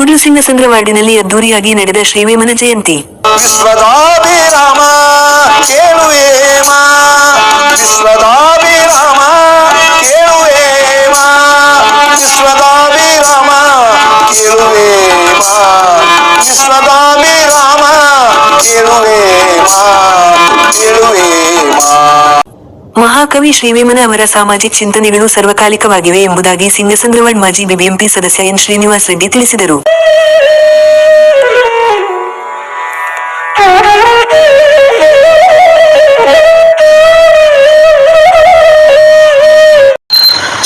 ಕೂಡ್ಲುಸಿಂಗಸಂದ್ರ ವಾರ್ಡಿನಲ್ಲಿ ಅದ್ದೂರಿಯಾಗಿ ನಡೆದ ಶ್ರೀವೇಮನ ಜಯಂತಿ ವಿಶ್ವದಾಭಿರಾಮ ಕೇಳುವೇಮ ವಿಶ್ವದಾಭಿರಾಮ ಕೇಳುವೇಮ ಮಹಾಕವಿ ಶ್ರೀವೇಮನ ಅವರ ಸಾಮಾಜಿಕ ಚಿಂತನೆಗಳು ಸರ್ವಕಾಲಿಕವಾಗಿವೆ ಎಂಬುದಾಗಿ ಸಿಂಗಸಂದ್ರವಾಡ್ ಮಾಜಿ ಬಿಬಿಎಂಪಿ ಸದಸ್ಯ ಎನ್ ಶ್ರೀನಿವಾಸ್ ರೆಡ್ಡಿ ತಿಳಿಸಿದರು.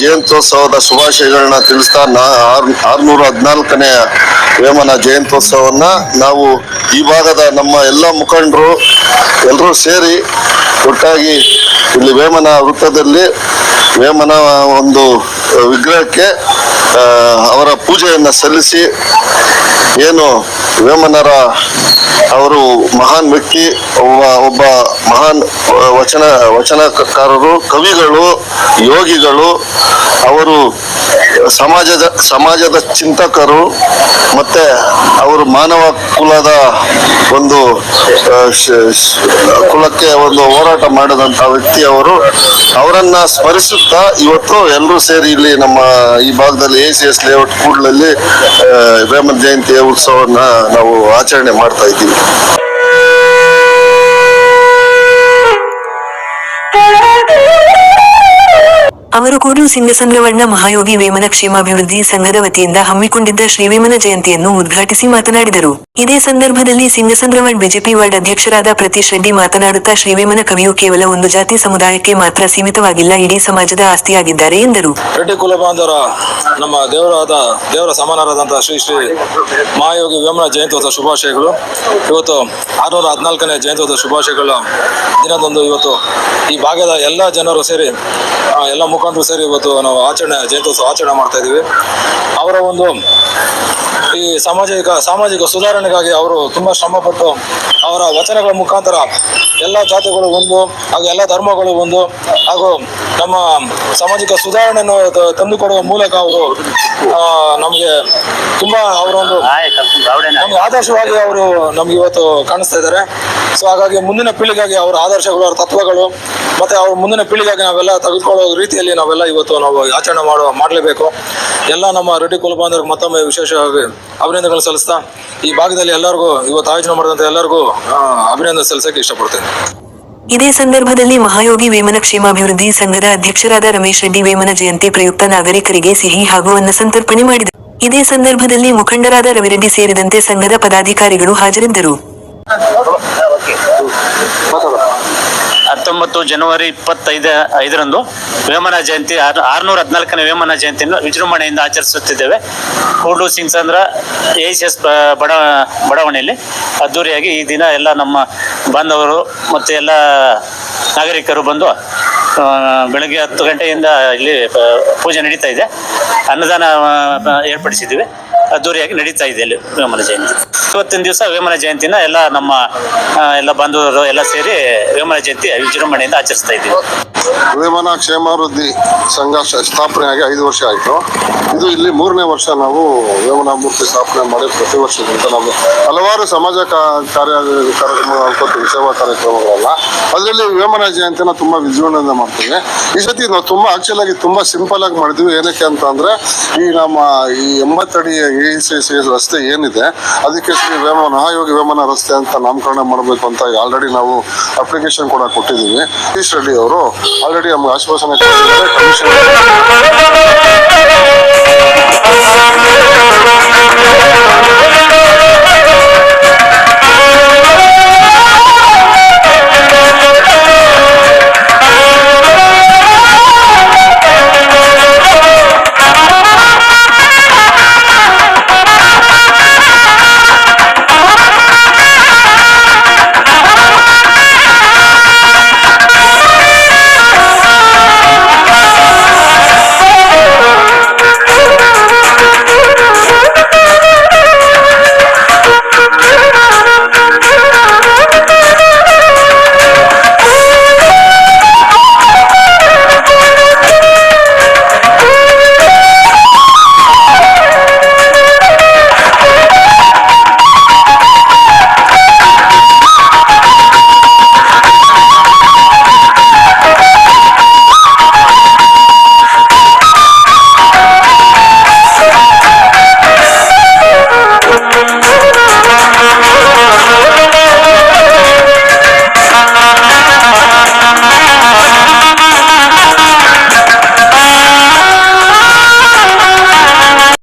ಜಯಂತ್ಯೋತ್ಸವದ ಶುಭಾಶಯಗಳನ್ನ ತಿಳಿಸ್ತಾ ನಾ ಆರ್ ಆರ್ನೂರ ಹದಿನಾಲ್ಕನೇ ವೇಮನ ಜಯಂತ್ಯೋತ್ಸವನ್ನ ನಾವು ಈ ಭಾಗದ ನಮ್ಮ ಎಲ್ಲ ಮುಖಂಡರು ಎಲ್ಲರೂ ಸೇರಿ ಒಟ್ಟಾಗಿ ಇಲ್ಲಿ ವೇಮನ ವೃತ್ತದಲ್ಲಿ ವೇಮನ ಒಂದು ವಿಗ್ರಹಕ್ಕೆ ಅವರ ಪೂಜೆಯನ್ನು ಸಲ್ಲಿಸಿ ಏನು ವೇಮನರ ಅವರು ಮಹಾನ್ ವ್ಯಕ್ತಿ ಒಬ್ಬ ಒಬ್ಬ ಮಹಾನ್ ವಚನ ವಚನಕಾರರು ಕವಿಗಳು ಯೋಗಿಗಳು ಅವರು ಸಮಾಜದ ಸಮಾಜದ ಚಿಂತಕರು ಮತ್ತೆ ಅವರು ಮಾನವ ಕುಲದ ಒಂದು ಕುಲಕ್ಕೆ ಒಂದು ಹೋರಾಟ ಮಾಡಿದಂತ ವ್ಯಕ್ತಿ ಅವರು ಅವರನ್ನ ಸ್ಮರಿಸುತ್ತಾ ಇವತ್ತು ಎಲ್ಲರೂ ಸೇರಿ ಇಲ್ಲಿ ನಮ್ಮ ಈ ಭಾಗದಲ್ಲಿ ಎ ಸಿ ಎಸ್ ಲೇಔಟ್ ಕೂಡಲಲ್ಲಿ ವೇಮನ್ ಜಯಂತಿಯ ಉತ್ಸವವನ್ನ ನಾವು ಆಚರಣೆ ಮಾಡ್ತಾ ಇದ್ದೀವಿ. ಅವರು ಕೂಡ ಸಿಂಗಸಂದ್ರವಾಡ್ನ ಮಹಾಯೋಗಿ ವೇಮನ ಕ್ಷೇಮಾಭಿವೃದ್ಧಿ ಸಂಘದ ವತಿಯಿಂದ ಹಮ್ಮಿಕೊಂಡಿದ್ದ ಶ್ರೀವೇಮನ ಜಯಂತಿಯನ್ನು ಉದ್ಘಾಟಿಸಿ ಮಾತನಾಡಿದರು. ಇದೇ ಸಂದರ್ಭದಲ್ಲಿ ಸಿಂಗಸಂದ್ರವಾಡ್ ಬಿಜೆಪಿ ವಾರ್ಡ್ ಅಧ್ಯಕ್ಷರಾದ ಪ್ರತೀಶ್ ರೆಡ್ಡಿ ಮಾತನಾಡುತ್ತಾ ಶ್ರೀವೇಮನ ಕವಿಯು ಕೇವಲ ಒಂದು ಜಾತಿ ಸಮುದಾಯಕ್ಕೆ ಮಾತ್ರ ಸೀಮಿತವಾಗಿಲ್ಲ, ಇಡೀ ಸಮಾಜದ ಆಸ್ತಿಯಾಗಿದ್ದಾರೆ ಎಂದರು. ರೆಡ್ಡಿ ಕುಲಬಾಂಧವರ ನಮ್ಮ ದೇವರಾದ, ದೇವರ ಸಮಾನರಾದಂತಹ ಶ್ರೀ ಶ್ರೀ ಮಹಾಯೋಗಿ ವೇಮನ ಜಯಂತ್ಯೋತ್ಸವ ಶುಭಾಶಯಗಳು. ಇವತ್ತು ಆರುನೂರ ಹದಿನಾಲ್ಕನೇ ಜಯಂತ್ಯೋತ್ಸವ ಶುಭಾಶಯಗಳ ದಿನದಂದು ಇವತ್ತು ಈ ಭಾಗದ ಎಲ್ಲ ಜನರು ಸೇರಿ ಎಲ್ಲ ಎಲ್ಲ ಮುಖಂಡರು ಸೇರಿ ಇವತ್ತು ನಾವು ಆಚರಣೆ, ಜಯಂತ್ಯೋತ್ಸವ ಆಚರಣೆ ಮಾಡ್ತಾ ಇದ್ದೀವಿ ಅವರ ಒಂದು ಈ ಸಾಮಾಜಿಕ ಸಾಮಾಜಿಕ ಸುಧಾರಣೆಗಾಗಿ ಅವರು ತುಂಬಾ ಶ್ರಮಪಟ್ಟು ಅವರ ವಚನಗಳ ಮುಖಾಂತರ ಎಲ್ಲ ಜಾತಿಗಳು ಒಂದು ಹಾಗೂ ಎಲ್ಲ ಧರ್ಮಗಳು ಒಂದು ಹಾಗೂ ನಮ್ಮ ಸಾಮಾಜಿಕ ಸುಧಾರಣೆಯನ್ನು ತಂದುಕೊಡುವ ಮೂಲಕ ಅವರು ನಮಗೆ ತುಂಬಾ ಅವರೊಂದು ನಮ್ಗೆ ಆದರ್ಶವಾಗಿ ಅವರು ನಮ್ಗೆ ಇವತ್ತು ಕಾಣಿಸ್ತಾ ಇದ್ದಾರೆ. ಸೊ ಹಾಗಾಗಿ ಮುಂದಿನ ಪೀಳಿಗೆಗೆ ಅವರ ಆದರ್ಶಗಳು ಅವರ ತತ್ವಗಳು ಮತ್ತೆ ಅವ್ರ ಮುಂದಿನ ಪೀಳಿಗೆಗೆ ನಾವೆಲ್ಲ ತೆಗೆದುಕೊಳ್ಳೋ ರೀತಿಯಲ್ಲಿ ನಾವೆಲ್ಲ ಇವತ್ತು ನಾವು ಆಚರಣೆ ಮಾಡುವ ಮಾಡಲೇಬೇಕು. ಎಲ್ಲ ನಮ್ಮ ರೆಡ್ಡಿ ಕುಲಬಾಂಧವ್ರಿಗೆ ಮತ್ತೊಮ್ಮೆ ವಿಶೇಷವಾಗಿ ಅಭಿನಂದನೆಗಳು ಸಲ್ಲಿಸ್ತಾ ಈ ಭಾಗದಲ್ಲಿ ಎಲ್ಲರಿಗೂ ಇವತ್ತು ಆಯೋಜನೆ ಮಾಡಿದಂಥ ಎಲ್ಲರಿಗೂ ಅಭಿನಂದನೆ ಸಲ್ಲಿಸಕ್ಕೆ ಇಷ್ಟಪಡ್ತೇನೆ. ಇದೇ ಸಂದರ್ಭದಲ್ಲಿ ಮಹಾಯೋಗಿ ವೇಮನ ಕ್ಷೇಮಾಭಿವೃದ್ಧಿ ಸಂಘದ ಅಧ್ಯಕ್ಷರಾದ ರಮೇಶ್ ರೆಡ್ಡಿ ವೇಮನ ಜಯಂತಿ ಪ್ರಯುಕ್ತ ನಾಗರಿಕರಿಗೆ ಸಿಹಿ ಹಾಗೂ ಅನ್ನ ಸಂತರ್ಪಣೆ ಮಾಡಿದರು. ಇದೇ ಸಂದರ್ಭದಲ್ಲಿ ಮುಖಂಡರಾದ ರವಿರೆಡ್ಡಿ ಸೇರಿದಂತೆ ಸಂಘದ ಪದಾಧಿಕಾರಿಗಳು ಹಾಜರಿದ್ದರು. ಹತ್ತೊಂಬತ್ತು ಜನವರಿ ಇಪ್ಪತ್ತೈದ, ಐದರಂದು ವೇಮನ ಜಯಂತಿ, ಆರ್, ಆರ್ನೂರ ಹದಿನಾಲ್ಕನೇ ವೇಮನ ಜಯಂತಿಯನ್ನು ವಿಜೃಂಭಣೆಯಿಂದ ಆಚರಿಸುತ್ತಿದ್ದೇವೆ. Kudlu Singasandra A C S ಬಡ, ಬಡಾವಣೆಯಲ್ಲಿ ಅದ್ದೂರಿಯಾಗಿ ಈ ದಿನ ಎಲ್ಲ ನಮ್ಮ ಬಾಂಧವರು ಮತ್ತು ಎಲ್ಲ ನಾಗರಿಕರು ಬಂದು ಬೆಳಗ್ಗೆ ಹತ್ತು ಗಂಟೆಯಿಂದ ಇಲ್ಲಿ ಪೂಜೆ ನಡೀತಾ ಇದೆ. ಅನ್ನದಾನ ಏರ್ಪಡಿಸಿದ್ದೀವಿ. ಅದ್ದೂರಿಯಾಗಿ ನಡೀತಾ ಇದೆ ಇಲ್ಲಿ ವೇಮನ ಜಯಂತಿ. ಇವತ್ತಿನ ದಿವಸ ವೇಮನ ಜಯಂತಿನ ಎಲ್ಲ ನಮ್ಮ ಎಲ್ಲ ಬಾಂಧವರು ಎಲ್ಲ ಸೇರಿ ವೇಮನ ಜಯಂತಿ ವಿಜೃಂಭಣೆಯಿಂದ ಆಚರಿಸ್ತಾ ಇದ್ದೀವಿ. ವೇಮನ ಕ್ಷೇಮಾಭಿವೃದ್ಧಿ ಸಂಘ ಸ್ಥಾಪನೆ ಸ್ಥಾಪನೆಯಾಗಿ ಐದು ವರ್ಷ ಆಯಿತು. ಇದು ಇಲ್ಲಿ ಮೂರನೇ ವರ್ಷ ನಾವು ವೇಮನ ಮೂರ್ತಿ ಸ್ಥಾಪನೆ ಮಾಡಿ ಪ್ರತಿ ವರ್ಷದಿಂದ ನಾವು ಹಲವಾರು ಸಮಾಜ ಕಾರ್ಯ ಕಾರ್ಯಕ್ರಮ ಅನ್ಕೋತೀವಿ ಸೇವಾ ಕಾರ್ಯಕ್ರಮಗಳನ್ನ ಅದರಲ್ಲಿ ವೇಮನ ಜಯಂತಿನ ತುಂಬಾ ವಿಜೃಂಭಣೆಯಿಂದ ಮಾಡ್ತೀವಿ. ಈ ಸತಿ ನಾವು ತುಂಬಾ ಆಕ್ಚುಲ್ ಆಗಿ ತುಂಬಾ ಸಿಂಪಲ್ ಆಗಿ ಮಾಡಿದ್ವಿ. ಏನಕ್ಕೆ ಅಂತ ಅಂದ್ರೆ ಈ ನಮ್ಮ ಈ ಎಂಬತ್ತಡಿ ಎ ಸಿ ರಸ್ತೆ ಏನಿದೆ, ಅದಕ್ಕೆ ಶ್ರೀ ವೇಮನ ಆಯೋಗ ವೇಮನ ರಸ್ತೆ ಅಂತ ನಾಮಕರಣ ಮಾಡಬೇಕು ಅಂತ ಆಲ್ರೆಡಿ ನಾವು ಅಪ್ಲಿಕೇಶನ್ ಕೂಡ ಕೊಟ್ಟಿದ್ದೀವಿ. ಸತೀಶ್ ರೆಡ್ಡಿ ಅವರು ಆಲ್ರೆಡಿ ನಮ್ಗೆ ಆಶ್ವಾಸನೆ ಕಮಿಷನ್